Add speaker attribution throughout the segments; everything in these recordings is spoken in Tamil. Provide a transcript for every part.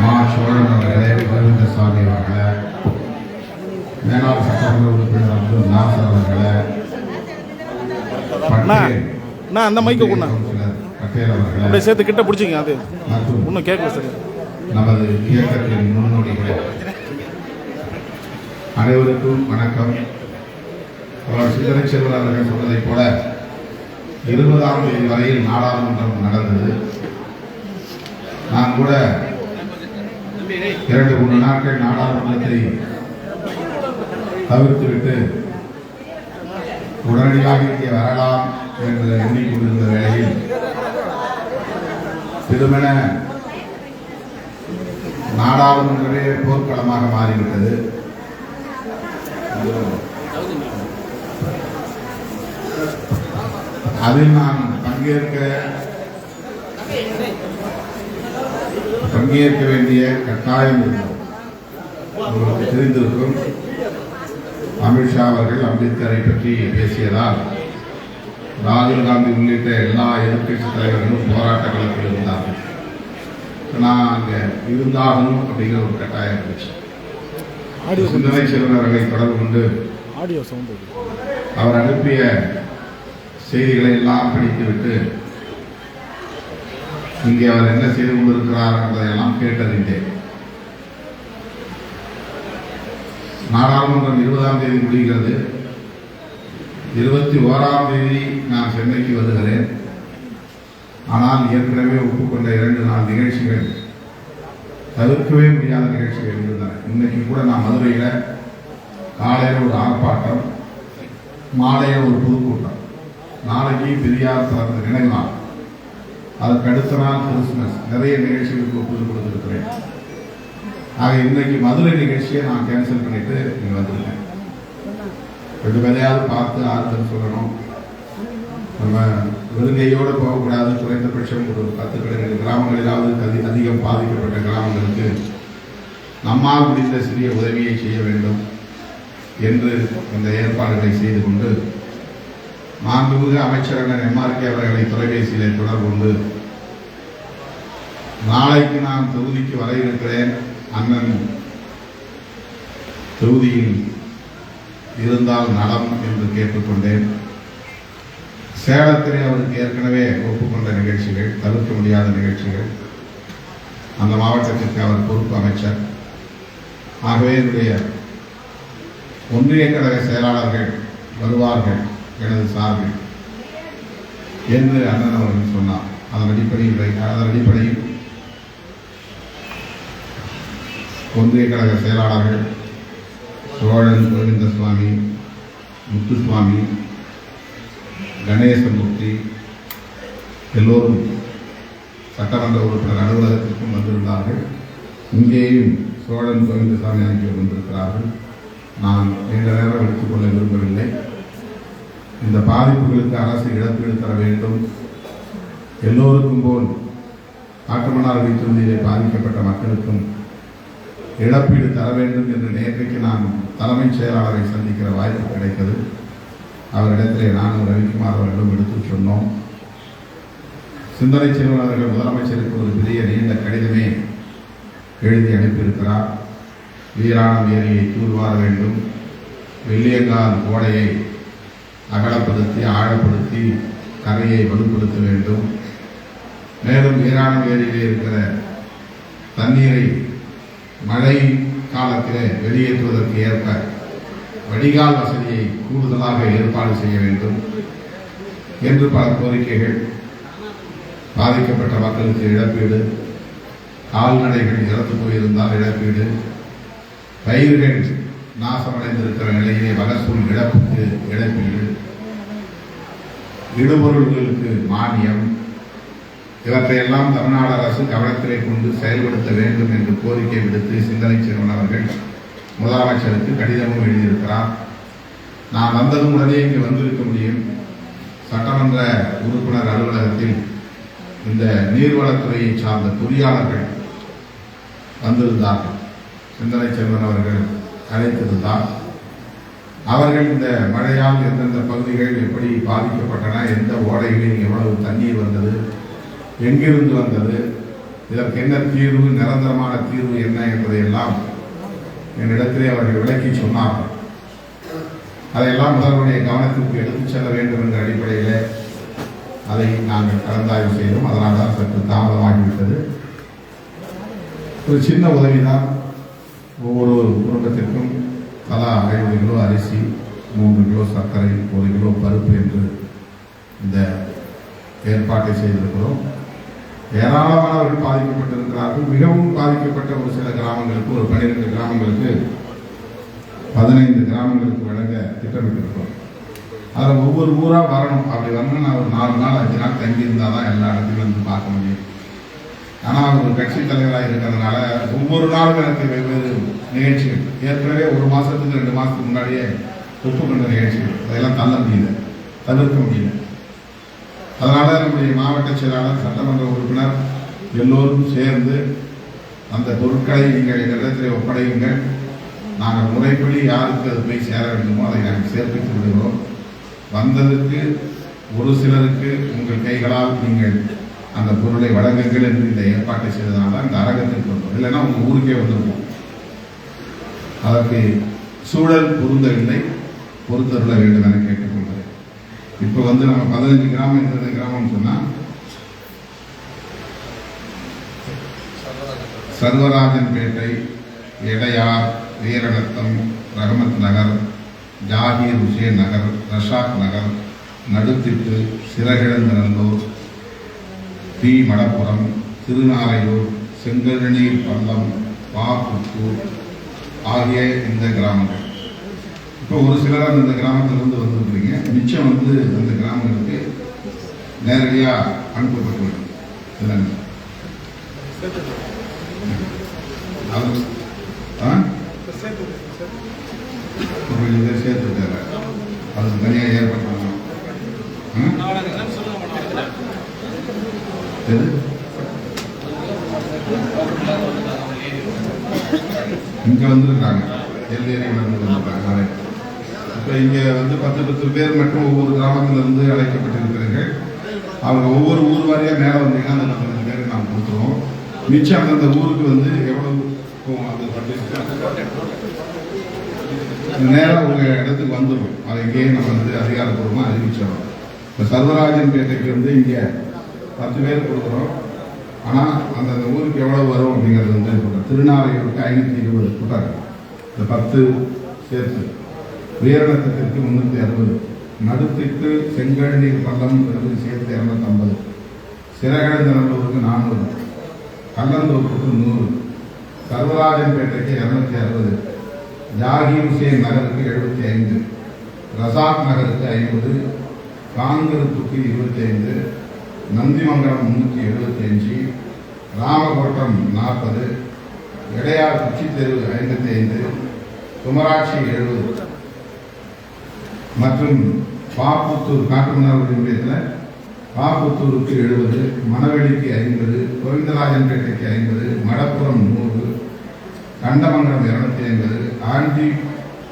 Speaker 1: மா சோழன் அவர்களே கோவிந்தசாமி அவர்களே மேலாள் சட்டமன்ற உறுப்பினர் அப்துல் நாசர் அவர்களே
Speaker 2: அண்ணா அந்த மைக்கை கொண்டா
Speaker 1: பட்டேல் அவர்களே.
Speaker 2: அப்படியே சேர்த்து கிட்ட பிடிச்சிங்க அது. ஒன்றும் கேட்கல சார்.
Speaker 1: நமது இயக்கத்தின் முன்னோடிகளே அனைவருக்கும் வணக்கம். அவர் சிந்தனை செல்வர் அவர்கள் சொன்னதைப் போல இருபதாம் தேதி வரையில் நாடாளுமன்றம் நடந்தது. நான் கூட இரண்டு மூணு நாட்கள் நாடாளுமன்றத்தை தவிர்த்துவிட்டு உடனடியாக இங்கே வரலாம் என்று எண்ணிக்கொண்டிருந்த வேளையில் திருமண நாடாளுமன்றமே போர்க்களமாக மாறிவிட்டது. அதில் நான் பங்கேற்க பங்கேற்க வேண்டிய கட்டாயம் உங்களுக்கு தெரிந்திருக்கும் அமித்ஷா அவர்கள் அம்பேத்கரை பற்றி பேசியதால் ராகுல் காந்தி உள்ளிட்ட எல்லா எதிர்க்கட்சி தலைவர்களும் போராட்ட களத்தில் இருந்தார்கள். நான் அங்கே இருந்தாகணும் அப்படிங்கிற ஒரு கட்டாயம் இருந்துச்சு. சிந்தனை செல்வர்களை தொடர்பு கொண்டு அவர் அனுப்பிய செய்திகளை எல்லாம் படித்துவிட்டு இங்கே அவர் என்ன செய்து கொண்டிருக்கிறார் என்பதையெல்லாம் கேட்டறிந்தேன். நாடாளுமன்றம் இருபதாம் தேதி முடிகிறது. இருபத்தி ஓராம் தேதி நான் சென்னைக்கு வருகிறேன். ஆனால் ஏற்கனவே ஒப்புக்கொண்ட இரண்டு நாள் நிகழ்ச்சிகள் தவிர்க்கவே முடியாத நிகழ்ச்சிகள் இருந்தன. இன்னைக்கு கூட நான் மதுரையில் காலையில் ஒரு ஆர்ப்பாட்டம் மாலையில் ஒரு பொதுக்கூட்டம். நாளைக்கு பெரியார் பிறந்த நினைவு நாள். அதுக்கு அடுத்த நாள் கிறிஸ்துமஸ். நிறைய நிகழ்ச்சிகளுக்கு ஒப்புதல் கொடுத்துருக்கிறேன் ஆக இன்னைக்கு மதுரை நிகழ்ச்சியை நான் கேன்சல் பண்ணிட்டு இங்க வந்திருக்கேன். ரெண்டு பேரையாவது பார்த்து ஆறுதல் சொல்லணும். நம்ம வெறுங்கையோடு போகக்கூடாது. குறைந்தபட்சம் ஒரு பத்து கிழங்கு கிராமங்களிலாவது அதி அதிகம் பாதிக்கப்பட்ட கிராமங்களுக்கு நம்மால் முடிந்த சிறிய உதவியை செய்ய வேண்டும் என்று இந்த ஏற்பாடுகளை செய்து கொண்டு மாண்புமிகு அமைச்சர் எம்ஆர்கே அவர்களை தொலைபேசியிலே தொடர்பு கொண்டு நாளைக்கு நான் தொகுதிக்கு வர இருக்கிறேன் அண்ணன். தொகுதியில் இருந்தால் நலம் என்று கேட்டுக்கொண்டேன். சேலத்திலே அவருக்கு ஏற்கனவே ஒப்புக்கொண்ட நிகழ்ச்சிகள் தவிர்க்க முடியாத நிகழ்ச்சிகள். அந்த மாவட்டத்திற்கு அவர் பொறுப்பு அமைச்சர். ஆகவே என்னுடைய ஒன்றிய கழக செயலாளர்கள் வருவார்கள் எனது சார்பில். என்று அண்ணன் அவர்கள் சொன்னார். அதன் அடிப்படையில் அதன் அடிப்படையில் ஒன்றிய கழக செயலாளர்கள் சோழன் கோவிந்த சுவாமி முத்துசுவாமி கணேசமூர்த்தி எல்லோரும் சட்டமன்ற உறுப்பினர் அலுவலகத்திற்கும் வந்திருந்தார்கள். இங்கேயும் சோழன் கோவிந்தசாமி ஆகியோர் வந்திருக்கிறார்கள். நான் நீண்ட நேரம் எடுத்துக்கொள்ள விரும்பவில்லை. இந்த பாதிப்புகளுக்கு அரசு இழப்பீடு தர வேண்டும். எல்லோருக்கும் போல் காட்டுமன்னார்குடி தொகுதியிலே பாதிக்கப்பட்ட மக்களுக்கும் இழப்பீடு தர வேண்டும் என்று நேற்றைக்கு நான் தலைமைச் செயலாளரை சந்திக்கிற வாய்ப்பு கிடைத்தது. அவரிடத்திலே நானும் ரவிக்குமார் அவர்களும் எடுத்து சொன்னோம். சிந்தனை செல்வன் முதலமைச்சருக்கு ஒரு பெரிய நீண்ட கடிதமே எழுதி அனுப்பியிருக்கிறார். வீராணம் ஏரியை தூர்வார வேண்டும். வெள்ளியங்கால் கோடையை அகலப்படுத்தி ஆழப்படுத்தி கரையை வலுப்படுத்த வேண்டும். மேலும் வீராணம் ஏரியிலே இருக்கிற தண்ணீரை மழை காலத்தில் வெளியேற்றுவதற்கு ஏற்ப வடிகால் வசதியை கூடுதலாக ஏற்பாடு செய்ய வேண்டும் என்று பல கோரிக்கைகள் பாதிக்கப்பட்ட மக்களுக்கு இழப்பீடு கால்நடைகள் இறந்து போயிருந்தால் இழப்பீடு பயிர்கள் நாசமடைந்திருக்கிற நிலையிலே மகசூல் இழப்புக்கு இழப்பீடு இடுபொருள்களுக்கு மானியம் இவற்றையெல்லாம் தமிழ்நாடு அரசு கவனத்திலே கொண்டு செயல்படுத்த வேண்டும் என்று கோரிக்கை விடுத்து சிந்தனை செல்வன் அவர்கள் முதலமைச்சருக்கு கடிதமும் எழுதியிருக்கிறார். நான் வந்ததும் உடனே இங்கு வந்திருக்க முடியும். சட்டமன்ற உறுப்பினர் அலுவலகத்தில் இந்த நீர்வளத்துறையை சார்ந்த பொறியாளர்கள் வந்திருந்தார்கள். சிந்தனை செல்வன் அவர்கள் அழைத்திருந்தார் அவர்கள் இந்த மழையால் எந்தெந்த பகுதிகள் எப்படி பாதிக்கப்பட்டன எந்த ஓடைகளில் எவ்வளவு தண்ணீர் வந்தது எங்கிருந்து வந்தது? இதற்கு என்ன தீர்வு நிரந்தரமான தீர்வு என்ன என்பதையெல்லாம் என்னிடத்திலே அவர்கள் விளக்கி சொன்னார்கள். அதையெல்லாம் முதல்வருடைய கவனத்திற்கு எடுத்துச் செல்ல வேண்டும் என்ற அடிப்படையில் அதை நாங்கள் கலந்தாய்வு செய்தோம். அதனால் தான் சற்று தாமதமாகிவிட்டது. ஒரு சின்ன உதவிதான். ஒவ்வொரு குடும்பத்திற்கும் தலா ஐந்து கிலோ அரிசி மூன்று கிலோ சர்க்கரை ஒரு கிலோ பருப்பு என்று இந்த ஏற்பாட்டை செய்திருக்கிறோம். ஏராளமானவர்கள் பாதிக்கப்பட்டிருக்கிறார்கள். மிகவும் பாதிக்கப்பட்ட ஒரு சில கிராமங்களுக்கு ஒரு பன்னிரெண்டு கிராமங்களுக்கு பதினைந்து கிராமங்களுக்கு வழங்க திட்டமிட்டிருக்கிறோம். அதில் ஒவ்வொரு ஊராக வரணும். அப்படி வரணும் நான் ஒரு நாலு நாள் அஞ்சு நாள் தங்கி இருந்தால் தான் எல்லா இடத்துலையும் வந்து பார்க்க முடியும். ஆனால் அவர் ஒரு கட்சி தலைவராக இருக்கிறதுனால ஒவ்வொரு நாளும் எனக்கு வெவ்வேறு நிகழ்ச்சிகள். ஏற்கனவே ஒரு மாதத்துக்கு ரெண்டு மாதத்துக்கு முன்னாடியே ஒப்புக்கொண்ட நிகழ்ச்சிகள். அதெல்லாம் தள்ள முடியல தவிர்க்க முடியல. அதனால் நம்முடைய மாவட்ட செயலாளர் சட்டமன்ற உறுப்பினர் எல்லோரும் சேர்ந்து அந்த பொருட்களை நீங்கள் எங்களிடத்தில் ஒப்படையுங்கள். நாங்கள் முறைப்படி யாருக்கு அது போய் சேர வேண்டுமோ அதை நாங்கள் சேர்ப்பித்து விடுகிறோம். வந்ததுக்கு ஒரு சிலருக்கு உங்கள் கைகளால் நீங்கள் அந்த பொருளை வழங்குங்கள் என்று இந்த ஏற்பாட்டை செய்ததுனால தான் இந்த அரங்கத்திற்கு வந்தோம். இல்லைன்னா உங்கள் ஊருக்கே வந்திருப்போம். அதற்கு சூழல் பொருந்தவில்லை பொறுத்தருள வேண்டும் என கேட்டுக்கொள்கிறேன் இப்போ வந்து நம்ம பதினஞ்சு கிராமம் இருபது கிராமம்னு சொன்னால் சர்வராஜன்பேட்டை இடையார் வீரநத்தம் ரஹமத் நகர் ஜாகீர் உசேன் நகர் ரஷாக் நகர் நடுத்திட்டு சிறகிழந்தநல்லூர் பி. மடப்புரம் திருநாரையூர் செங்கல்நீர் பள்ளம் பாப்புத்தூர் ஆகிய இந்த கிராமங்கள். இப்போ ஒரு சிலர் அந்த கிராமத்திலிருந்து வந்துருக்கிறீங்க. மிச்சம் வந்து அந்த கிராமங்களுக்கு நேரடியாக அனுப்பப்பட்டுள்ளது. இல்லைங்க ஆ? ஒரு இதை சேர்த்துட்டாரு. அதுக்கு தனியாக ஏற்பாடு பண்ணணும். ஆ? எது? இங்க வந்து வந்திருக்காங்க இப்போ இங்கே வந்து பத்து பத்து பேர் மட்டும் ஒவ்வொரு கிராமத்திலிருந்து அழைக்கப்பட்டிருக்கிறீர்கள். அவங்க ஒவ்வொரு ஊர் வாரியாக மேலே வந்தீங்கன்னா அந்த பத்து பேருக்கு நாம் கொடுத்துருவோம். மிச்சம் அந்தந்த ஊருக்கு வந்து எவ்வளவு போகும் அந்த பட்டு நேரம் உங்க இடத்துக்கு வந்துடும் அதை இங்கேயே நம்ம வந்து அதிகாரப்பூர்வமாக அறிவிச்சிடறோம். இப்போ சர்வராஜன் பேட்டைக்கு வந்து இங்கே பத்து பேர் கொடுக்குறோம். ஆனால் அந்தந்த ஊருக்கு எவ்வளோ வரும் அப்படிங்கிறது வந்து திருநாளையூருக்கு ஐநூற்றி இருபது கொடுத்தாங்க இந்த பத்து சேர்த்து. வீரநத்தத்திற்கு முந்நூற்றி அறுபது நடுத்திட்டு செங்கழநீர் பள்ளம் இருந்து சேர்த்து இரநூத்தம்பது சிறகழந்தநல்லூருக்கு நானூறு கல்லந்தோப்புக்கு நூறு சர்வராஜன்பேட்டைக்கு இரநூத்தி அறுபது ஜாகி ஹுசேன் நகருக்கு எழுபத்தி ஐந்து ரசாக் நகருக்கு ஐம்பது காங்கிரத்துக்கு இருபத்தி ஐந்து நந்திமங்கலம் முன்னூற்றி எழுபத்தி அஞ்சு ராமகோட்டம் நாற்பது இடையார் குச்சி தெரு ஐம்பத்தி ஐந்து குமராட்சி எழுபது. மற்றும் பாப்புத்தூர் காட்டுமன்னார் ஒன்றியத்தில் பாப்புத்தூருக்கு எழுபது மணவெளிக்கு ஐம்பது கோவிந்தராஜன்பேட்டைக்கு ஐம்பது மடப்புறம் நூறு கண்டமங்கலம் இருநூத்தி ஐம்பது ஆஞ்சி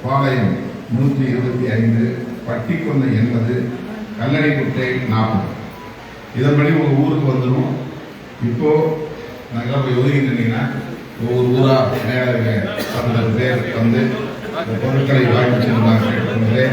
Speaker 1: பாளையம் நூற்றி இருபத்தி ஐந்து பட்டிக்கொல்லை எண்பது கல்லணைக்குட்டை நாற்பது. இதன்படி உங்கள் ஊருக்கு வந்துடும் இப்போது நாங்கள் போய் ஒதுங்கி ஒவ்வொரு ஊராக மேலே பன்னெண்டு பேர் வந்து பொருட்களை வாங்கி செல்லுமாறு